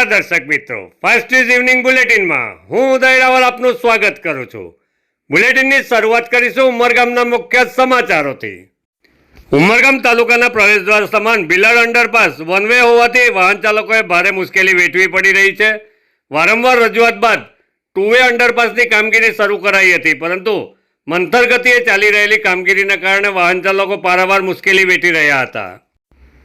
નમસ્કાર દર્શક મિત્રો. ફર્સ્ટ ઇઝ ઇવનિંગ બુલેટિનમાં હું ઉદય રાવલ આપનું સ્વાગત કરું છું. બુલેટિનની શરૂઆત કરીશું ઉમરગામના મુખ્ય સમાચારોથી. ઉમરગામ તાલુકાના પ્રવેશદ્વાર સમાન બિલર અંડરપાસ વન વે હોવાથી વાહન ચાલકોએ ભારે મુશ્કેલી વેઠવી પડી રહી છે. વારંવાર રજૂઆત બાદ ટુ વે અંડરપાસની કામગીરી શરૂ કરાઈ હતી, પરંતુ મંથર ગતિએ ચાલી રહેલી કામગીરીના કારણે વાહન ચાલકો પારાવાર મુશ્કેલી વેઠી રહ્યા હતા.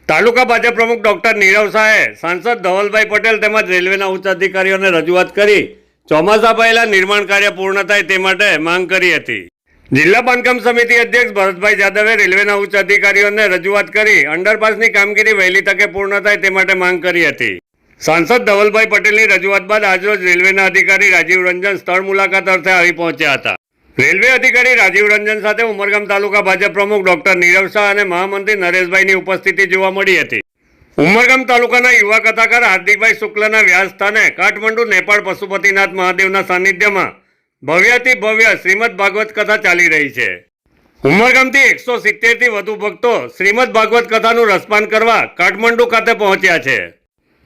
તાલુકા ભાજપ પ્રમુખ ડોક્ટર નીરવ શાહે સાંસદ ધવલભાઈ પટેલ તેમજ રેલવેના ઉચ્ચ અધિકારીઓને રજૂઆત કરી ચોમાસા પહેલા નિર્માણ કાર્ય પૂર્ણ થાય તે માટે માંગ કરી હતી. જિલ્લા બાંધકામ સમિતિ અધ્યક્ષ ભરતભાઈ જાદવે રેલવેના ઉચ્ચ અધિકારીઓને રજૂઆત કરી અંડરપાસની કામગીરી વહેલી તકે પૂર્ણ થાય તે માટે માંગ કરી હતી. સાંસદ ધવલભાઈ પટેલની રજૂઆત બાદ આજરોજ રેલવેના અધિકારી રાજીવ રંજન સ્થળ મુલાકાત અર્થે આવી પહોંચ્યા હતા. રેલવે અધિકારી રાજીવ રંજન સાથે ઉમરગામ તાલુકા ભાજપ પ્રમુખ ડોક્ટર નીરવ શાહ અને મહામંત્રી નરેશભાઈની ઉપસ્થિતિ જોવા મળી હતી. ઉમરગામ તાલુકાના યુવા કથાકાર હાર્દિકભાઈ શુક્લના વ્યાસ સ્થાને કાઠમંડુ નેપાળ પશુપતિનાથ મહાદેવના સાનિધ્યમાં ભવ્યથી ભવ્ય શ્રીમદ ભાગવત કથા ચાલી રહી છે. ઉમરગામથી એકસો સિત્તેરથી વધુ ભક્તો શ્રીમદ ભાગવત કથાનું રસપાન કરવા કાઠમંડુ ખાતે પહોંચ્યા છે.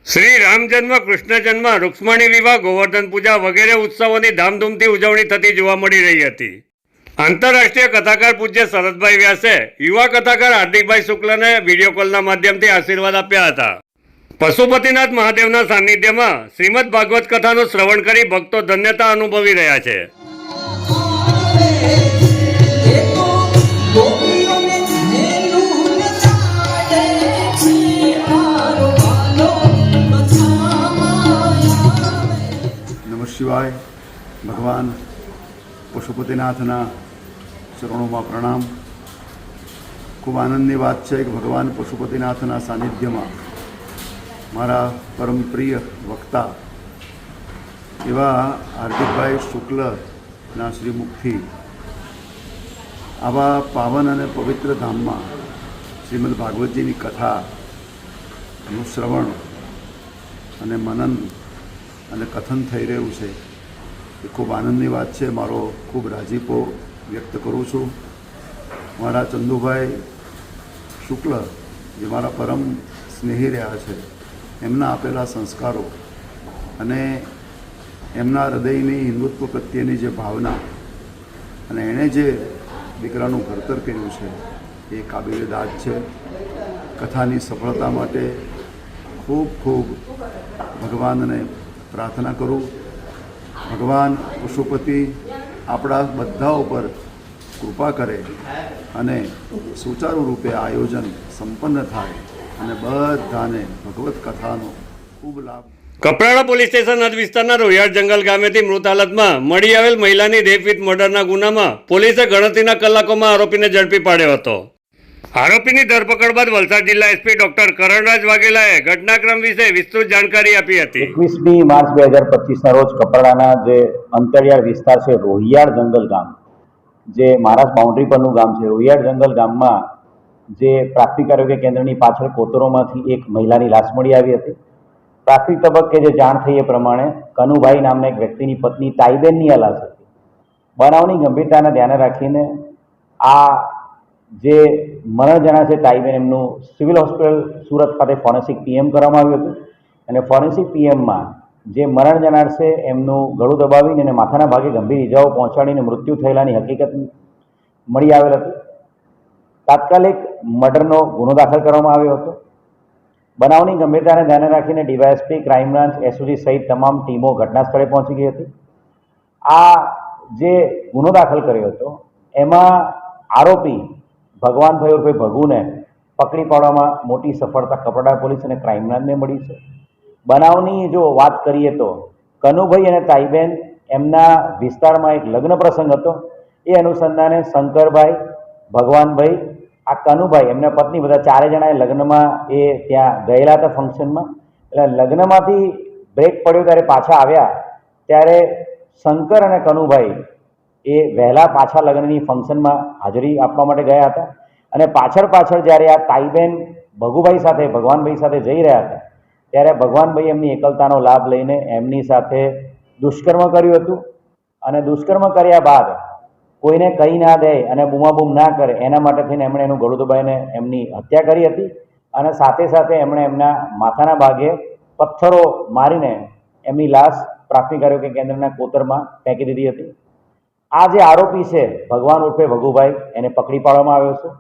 શ્રી રામ જન્મ, કૃષ્ણ જન્મ, રૂક્ષ્મણી વિવાહ, ગોવર્ધન પૂજા વગેરે ઉત્સવોની ધામધૂમથી ઉજવણી થતી જોવા મળી રહી હતી. આંતરરાષ્ટ્રીય કથાકાર પૂજ્ય શરદભાઈ વ્યાસે યુવા કથાકાર હાર્દિકભાઈ શુક્લને વીડિયો કોલના માધ્યમથી આશીર્વાદ આપ્યા હતા. પશુપતિનાથ મહાદેવના સાનિધ્યમાં શ્રીમદ ભાગવત કથાનું શ્રવણ કરી ભક્તો ધન્યતા અનુભવી રહ્યા છે. શિવાય ભગવાન પશુપતિનાથના ચરણોમાં પ્રણામ. ખૂબ આનંદની વાત છે કે ભગવાન પશુપતિનાથના સાનિધ્યમાં મારા પરમ પ્રિય વક્તા એવા હાર્દિકભાઈ શુક્લના શ્રીમુખથી આવા પાવન અને પવિત્ર ધામમાં શ્રીમદ ભાગવતજીની કથાનું શ્રવણ અને મનન અને કથન થઈ રહ્યું છે. એ ખૂબ આનંદની વાત છે. મારો ખૂબ રાજીપો વ્યક્ત કરું છું. મારા ચંદુભાઈ શુક્લ, જે મારા પરમ સ્નેહી રહ્યા છે, એમના આપેલા સંસ્કારો અને એમના હૃદયની હિન્દુત્વ પ્રત્યેની જે ભાવના અને એણે જે દીકરાનું ઘડતર કર્યું છે, એ કાબિલે દાદ છે. કથાની સફળતા માટે ખૂબ ખૂબ ભગવાનને પ્રાર્થના કરું. ભગવાન પશુપતિ આપણા બધા ઉપર કૃપા કરે અને સુચારુ રૂપે આયોજન સંપન્ન થાય અને બધાને ભગવત કથાનો ખૂબ લાભ કપરાડા પોલીસ સ્ટેશન હદ વિસ્તારના રોહિયાળ જંગલ ગામેથી મૃત હાલતમાં મળી આવેલ મહિલાની રેપ વિથ મર્ડરના ગુનામાં પોલીસે ગણતરીના કલાકોમાં આરોપીને ઝડપી પાડ્યો હતો. આરોપીની ધરપકડ બાદ વલસાડ જિલ્લા એસપી ડોક્ટર કરણરાજ વાઘેલાએ ઘટનાક્રમ વિશે વિસ્તૃત જાણકારી આપી હતી. એકવીસમી માર્ચ બે હજાર પચીસના રોજ કપરાડાના જે અંતરિયાળ વિસ્તાર છે, રોહિયાળ જંગલ ગામ, જે મહારાષ્ટ્ર બાઉન્ડ્રી પરનું ગામ છે, રોહિયાળ જંગલ ગામમાં જે પ્રાથમિક આરોગ્ય કેન્દ્રની પાછળ કોતરોમાંથી એક મહિલાની લાશ મળી આવી હતી. પ્રાથમિક તબક્કે જે જાણ થઈ એ પ્રમાણે કનુભાઈ નામના એક વ્યક્તિની પત્ની તાઈબેનની આ લાશ હતી. બનાવની ગંભીરતાને ધ્યાને રાખીને આ જે મરણ જણા છે ટાઈબેન એમનું સિવિલ હોસ્પિટલ સુરત ખાતે ફોરેન્સિક પીએમ કરવામાં આવ્યું હતું. અને ફોરેન્સિક પીએમમાં જે મરણ જનાર છે, એમનું ગળું દબાવીને અને માથાના ભાગે ગંભીર ઇજાઓ પહોંચાડીને મૃત્યુ થયેલાની હકીકત મળી આવેલ હતી. તાત્કાલિક મર્ડરનો ગુનો દાખલ કરવામાં આવ્યો હતો. બનાવની ગંભીરતાને ધ્યાને રાખીને ડીવાયએસપી, ક્રાઇમ બ્રાન્ચ, એસઓજી સહિત તમામ ટીમો ઘટના સ્થળે પહોંચી ગઈ હતી. આ જે ગુનો દાખલ કર્યો હતો, એમાં આરોપી ભગવાનભાઈ ઉર્ફે ભગુને પકડી પાડવામાં મોટી સફળતા કપડા પોલીસ અને ક્રાઇમબ્રાન્ચને મળી છે. બનાવની જો વાત કરીએ તો કનુભાઈ અને તાઈબેન એમના વિસ્તારમાં એક લગ્ન પ્રસંગ હતો. એ અનુસંધાને શંકરભાઈ, ભગવાનભાઈ, આ કનુભાઈ એમના પત્ની બધા ચારે જણા લગ્નમાં એ ત્યાં ગયેલા હતા ફંક્શનમાં. એટલે લગ્નમાંથી બ્રેક પડ્યો ત્યારે પાછા આવ્યા. ત્યારે શંકર અને કનુભાઈ એ વહેલા પાછા લગ્નની ફંક્શનમાં હાજરી આપવા માટે ગયા હતા. અને પાછળ પાછળ જ્યારે આ તાઈબેન ભગુભાઈ સાથે, ભગવાનભાઈ સાથે જઈ રહ્યા હતા, ત્યારે ભગવાનભાઈ એમની એકલતાનો લાભ લઈને એમની સાથે દુષ્કર્મ કર્યું હતું. અને દુષ્કર્મ કર્યા બાદ કોઈને કહી ના દે અને બૂમાબૂમ ના કરે, એના માટે થઈને એમણે એનું ગળું દબાઈને એમની હત્યા કરી હતી. અને સાથે સાથે એમણે એમના માથાના ભાગે પથ્થરો મારીને એમની લાશ પ્રાથમિક આરોગ્ય કેન્દ્રના કોતરમાં ફેંકી દીધી હતી. આ જે આરોપી છે, ભગવાન ઉર્ફે ભગુભાઈ એને પકડી પાડવામાં આવ્યો છે.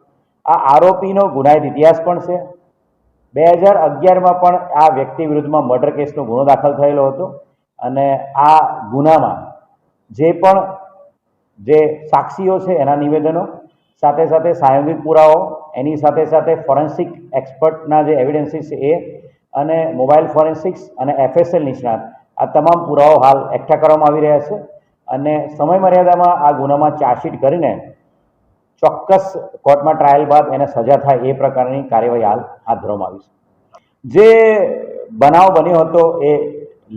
આ આરોપીનો ગુનાહિત ઇતિહાસ પણ છે. બે હજાર અગિયારમાં પણ આ વ્યક્તિ વિરુદ્ધમાં મર્ડર કેસનો ગુનો દાખલ થયેલો હતો અને આ ગુનામાં જે પણ જે સાક્ષીઓ છે, એના નિવેદનો, સાથે સાથે સાયોગિક પુરાવો, એની સાથે સાથે ફોરેન્સિક એક્સપર્ટના જે એવિડન્સીસ છે એ, અને મોબાઈલ ફોરેન્સિક્સ અને એફએસએલ નિષ્ણાત આ તમામ પુરાવો હાલ એકઠા કરવામાં આવી રહ્યા છે. અને સમય મર્યાદામાં આ ગુનામાં ચાર્જશીટ કરીને ચોક્કસ કોર્ટમાં ટ્રાયલ બાદ એને સજા થાય એ પ્રકારની કાર્યવાહી હાલ હાથ ધરવામાં આવી છે. જે બનાવ બન્યો હતો એ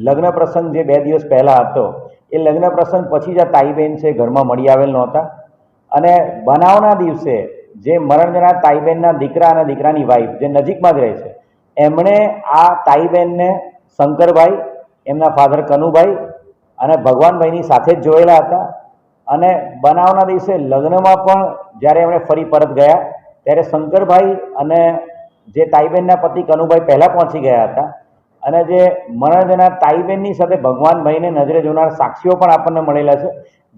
લગ્ન પ્રસંગ જે બે દિવસ પહેલાં હતો, એ લગ્ન પ્રસંગ પછી જ આ તાઈબેન છે ઘરમાં મળી આવેલ નહોતા. અને બનાવના દિવસે જે મરણ જનાર તાઈબેનના દીકરા અને દીકરાની વાઈફ જે નજીકમાં જ રહે છે, એમણે આ તાઈબેનને શંકરભાઈ, એમના ફાધર કનુભાઈ અને ભગવાનભાઈની સાથે જ જોયેલા હતા. અને બનાવના દિવસે લગ્નમાં પણ જ્યારે એમણે ફરી પરત ગયા, ત્યારે શંકરભાઈ અને જે તાઈબેનના પતિ કનુભાઈ પહેલાં પહોંચી ગયા હતા. અને જે મરણ જનાર તાઈબેનની સાથે ભગવાનભાઈને નજરે જોનાર સાક્ષીઓ પણ આપણને મળેલા છે.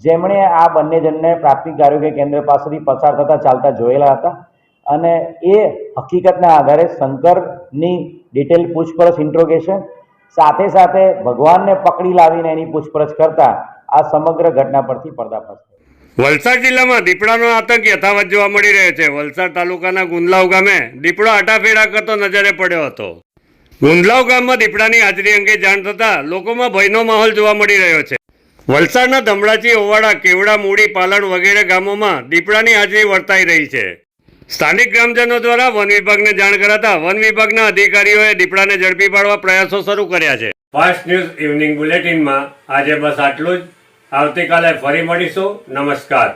જેમણે આ બંને જણને પ્રાથમિક આરોગ્ય કેન્દ્ર પાસેથી પસાર થતા ચાલતા જોયેલા હતા. અને એ હકીકતના આધારે શંકરની ડિટેલ પૂછપરછ ઇન્ટ્રોગેશન સાથે સાથે ભગવાનને પકડી લાવીને એની પૂછપરછ કરતા આ સમગ્ર ઘટના પરથી પર્દાફાશ વલસાડ જિલ્લામાં દીપડાનો આતંક યથાવત જોવા મળી રહ્યો છે. વલસાડ તાલુકાના ગુંદલાવ ગામે દીપડો આટાફેરા કરતો નજરે પડ્યો હતો. ગુંદલાવ ગામમાં દીપડાની હાજરી અંગે જાણ થતાં લોકોમાં ભયનો માહોલ જોવા મળી રહ્યો છે. વલસાડના ધમડાચી ઓવાડા કેવડા મૂડી પાલણ વગેરે ગામોમાં દીપડાની હાજરી વર્તાઈ રહી છે. સ્થાનિક ગ્રામજનો દ્વારા વન વિભાગને જાણ કરાતા વન વિભાગના અધિકારીઓએ દીપડાને ઝડપી પાડવા પ્રયાસો શરૂ કર્યા છે. ફાસ્ટ ન્યૂઝ ઇવનિંગ બુલેટિનમાં આજે બસ આટલું જ. આવતીકાલે ફરી મળીશું. નમસ્કાર.